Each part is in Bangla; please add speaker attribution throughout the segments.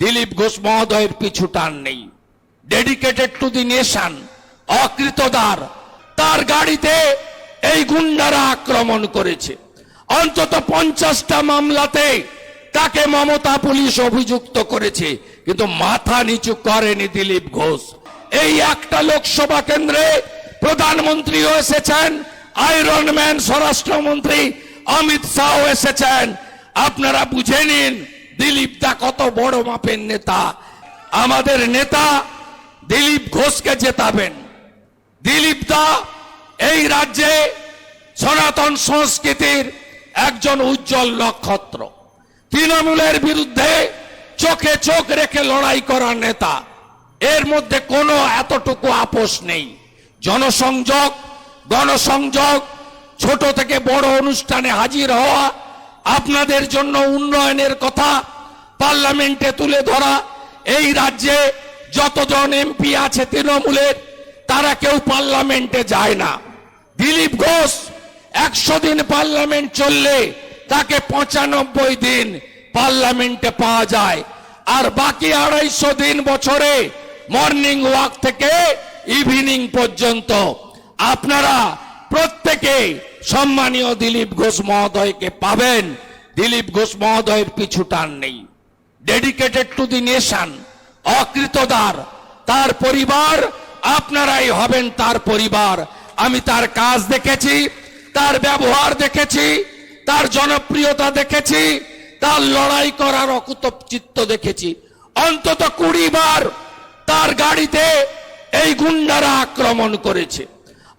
Speaker 1: দিলীপ ঘোষ মহোদয়ের পিছু টান নেই। ডেডিকেটেড টু দি নেশন অকৃতদার, তার গাড়িতে এই গুন্ডারা আক্রমণ করেছে। অন্তত পঞ্চাশটা মামলাতে তাকে মমতা পুলিশ অভিযুক্ত করেছে, কিন্তু মাথা নিচু করেনি দিলীপ ঘোষ। এই একটা লোকসভা কেন্দ্রে প্রধানমন্ত্রীও এসেছেন আয়রন ম্যান স্বরাষ্ট্রমন্ত্রী অমিত শাহ এসেছেন। আপনারা বুঝে নিন দিলীপ দা কত বড় মাপের নেতা। আমাদের নেতা দিলীপ ঘোষকে জেতাবেন। দিলীপ দা এই রাজ্যে সনাতন সংস্কৃতির একজন উজ্জ্বল নক্ষত্র। তৃণমূলের বিরুদ্ধে চোখে চোখ রেখে লড়াই করার নেতা। এর মধ্যে কোনো এতটুকু আপোষ নেই। জনসংযোগ, গণসংযোগ, ছোট থেকে বড় অনুষ্ঠানে হাজির হওয়া আপনাদের জন্য উন্নয়নের কথা পার্লামেন্টে তুলে ধরা। এই রাজ্যে যতজন এমপি আছে তৃণমূলের, তারা কেউ পার্লামেন্টে যায় না। দিলীপ ঘোষ, একশো দিন পার্লামেন্ট চললে তাকে পঁচানব্বই দিন পার্লামেন্টে পাওয়া যায়। আর বাকি আড়াইশো দিন বছরে মর্নিং ওয়াক থেকে ইভিনিং পর্যন্ত। আপনারা প্রত্যেকে সম্মানীয় দিলীপ ঘোষ মহোদয়কে পাবেন। দিলীপ ঘোষ মহোদয়ের পিছু টান নেই। ডেডিকেটেড টু দি নেশন অকৃতদার, তার পরিবার, আপনারাই হবেন তার পরিবার। আমি তার কাজ দেখেছি, তার ব্যবহার দেখেছি, তার জনপ্রিয়তা দেখেছি, তার লড়াই করার অকুত চিত্ত দেখেছি। অন্তত কুড়ি বার তার গাড়িতে এই গুন্ডারা আক্রমণ করেছে।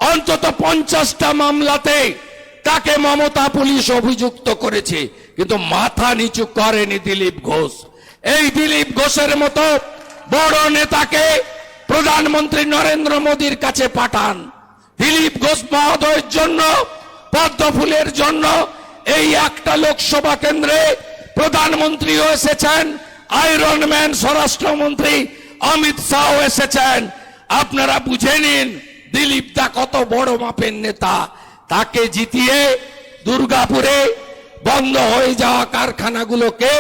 Speaker 1: অন্তত পঞ্চাশটা মামলাতে তাকে মমতা পুলিশ অভিযুক্ত করেছে। কিন্তু মাথা নিচু করেনি দিলীপ ঘোষ। এই দিলীপ ঘোষের মতো বড় নেতাকে প্রধানমন্ত্রী নরেন্দ্র মোদীর কাছে পাঠান। দিলীপ ঘোষ মহোদয়ের জন্য, পদ্ম ফুলের জন্য এই একটা লোকসভা কেন্দ্রে প্রধানমন্ত্রীও এসেছেন আয়রন ম্যান স্বরাষ্ট্রমন্ত্রী অমিত শাহ এসেছেন। আপনারা বুঝে নিন দিলীপ দা কত বড় মাপের নেতা, তাকে জিতিয়ে দুর্গাপুরে বন্ধ হয়ে যাওয়া কারখানাগুলোকে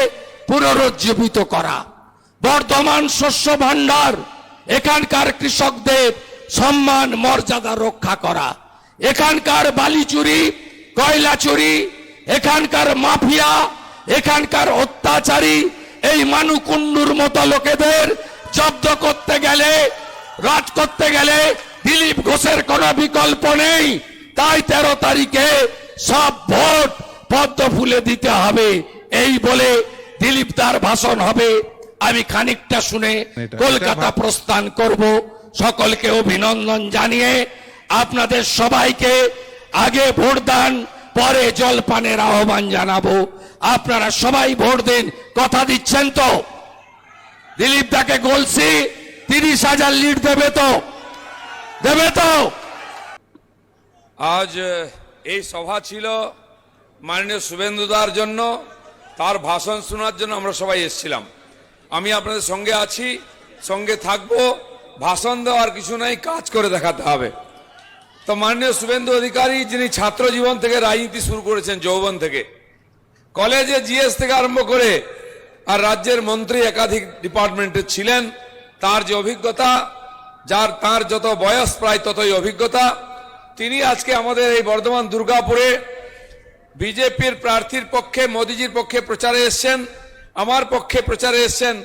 Speaker 1: পুনরুজ্জীবিত করা। বর্ধমান শস্য ভাণ্ডার, এখানকার কৃষকদের সম্মান, মর্যাদা রক্ষা করা। এখানকার বালি চুরি, কয়লা চুরি, এখানকার মাফিয়া, এখানকার অত্যাচারী, এই মানুকুণ্ডুর মতো লোকেদের জব্দ করতে গেলে, রাজ করতে গেলে দিলীপ ঘোষের কোনো বিকল্প নেই। তাই তেরো তারিখে সব ভোট পদ্ম ফুলে দিতে হবে। এই বলে দিলীপ তার ভাষণ হবে। আমি খানিকটা শুনে কলকাতা প্রস্থান করব। সকলকে অভিনন্দন জানিয়ে আপনাদের সবাইকে আগে ভোট দান পরে জলপানের আহ্বান জানাব। আপনারা সবাই ভোট দিন। কথা দিচ্ছেন তো? দিলীপ দাকে বলছি তিরিশ হাজার লিড দেবে তো? দেবে তো।
Speaker 2: আজ এই সভা ছিল মাননীয় শুভেন্দুদার জন্য, তার ভাষণ শোনার জন্য আমরা সবাই এসেছিলাম। আমি আপনাদের সঙ্গে আছি, সঙ্গে থাকব, ভাষণ দেওয়ার কিছু নাই, কাজ করে দেখাতে হবে। তো মাননীয় শুভেন্দু অধিকারী, যিনি ছাত্র জীবন থেকে রাজনীতি শুরু করেছেন, যৌবন থেকে, কলেজে জিএস থেকে আরম্ভ করে আর রাজ্যের মন্ত্রী একাধিক ডিপার্টমেন্টে ছিলেন, তার যে অভিজ্ঞতা যার তার যত বয়স প্রায় ততই অভিজ্ঞতা। তিনি আজকে আমাদের এই বর্ধমান দুর্গাপুরে বিজেপির প্রার্থীর পক্ষে, মোদিজির পক্ষে প্রচারে এসছেন, আমার পক্ষে প্রচারে এসছেন।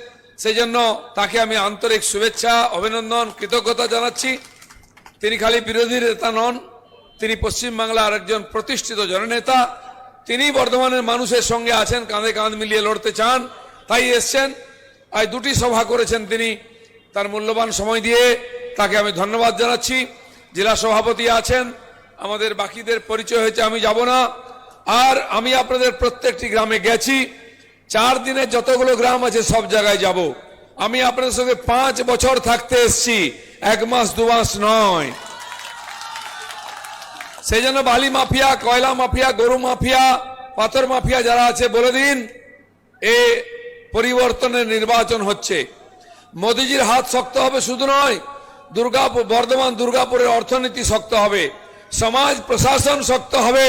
Speaker 2: সেই জন্য তাকে আমি আন্তরিক শুভেচ্ছা, অভিনন্দন, কৃতজ্ঞতা জানাচ্ছি। তিনি খালি বিরোধী নেতা নন, তিনি পশ্চিমবাংলার একজন প্রতিষ্ঠিত জননেতা। তিনি বর্ধমানের মানুষের সঙ্গে আছেন, কাঁধে কাঁধ মিলিয়ে লড়তে চান, তাই এসছেন। আজ দুটি সভা করেছেন তিনি তার মূল্যবান সময় দিয়ে তাকে আমি ধন্যবাদ জানাচ্ছি। জেলা সভাপতি আছেন, আমাদের বাকিদের পরিচয় হয়েছে, আমি যাব না। আর আমি আপনাদের প্রত্যেকটি গ্রামে গেছি, চার দিনে যতগুলো গ্রাম আছে সব জায়গায় যাব। আমি আপনাদের সঙ্গে পাঁচ বছর থাকতে এসছি, এক মাস, দু মাস নয়। সেই জন্য বালি মাফিয়া, কয়লা মাফিয়া, গরু মাফিয়া, পাথর মাফিয়া যারা আছে, বলে দিন, এ পরিবর্তনের নির্বাচন হচ্ছে। মোদিজির হাত শক্ত হবে শুধু নয়, দুর্গাপুর, বর্ধমান, দুর্গাপুরের অর্থনীতি শক্ত হবে, সমাজ প্রশাসন শক্ত হবে।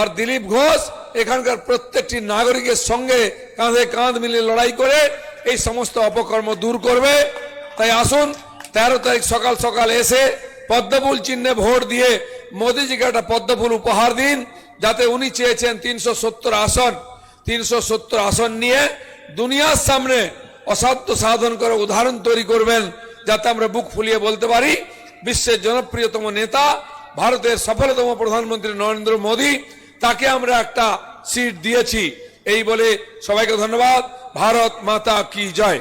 Speaker 2: আর দিলীপ ঘোষ এখানকার প্রত্যেকটি নাগরিকের সঙ্গে কাঁধে কাঁধ মিলিয়ে লড়াই করে এই সমস্ত অপকর্ম দূর করবে। তাই আসুন, তেরো তারিখ সকাল সকাল এসে পদ্মফুল চিহ্নে ভোট দিয়ে মোদীজিকে একটা পদ্মফুল উপহার দিন, যাতে উনি চেয়েছেন তিনশো সত্তর আসন। তিনশো সত্তর আসন নিয়ে দুনিয়ার সামনে অসাধ্য সাধন করে উদাহরণ তৈরি করবেন, যাতে আমরা বুক ফুলিয়ে বলতে পারি, বিশ্বের জনপ্রিয়তম নেতা, ভারতের সফলতম প্রধানমন্ত্রী নরেন্দ্র মোদী, তাকে আমরা একটা সিট দিয়েছি। এই বলে সবাইকে ধন্যবাদ। ভারত মাতা কি জয়।